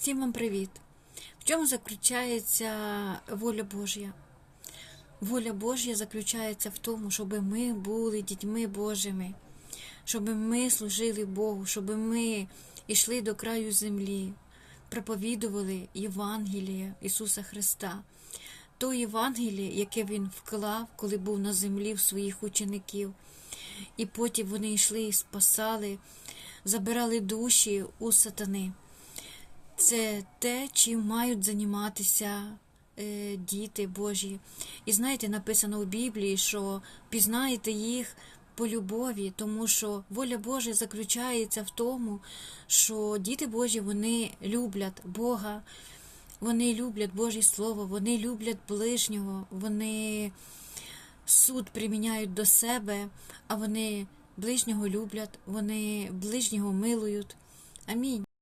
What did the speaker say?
Всім вам привіт! В чому заключається воля Божя? Воля Божя заключається в тому, щоб ми були дітьми Божими, щоб ми служили Богу, щоб ми йшли до краю землі, проповідували Євангеліє Ісуса Христа. То Євангеліє, яке Він вклав, коли був на землі в своїх учеників, і потім вони йшли і спасали, забирали душі у сатани. Це те, чим мають займатися е, діти Божі. І знаєте, написано у Біблії, що пізнаєте їх по любові, тому що воля Божа заключається в тому, що діти Божі вони люблять Бога, вони люблять Боже Слово, вони люблять ближнього, вони суд приміняють до себе, а вони ближнього люблять, вони ближнього милують. Амінь.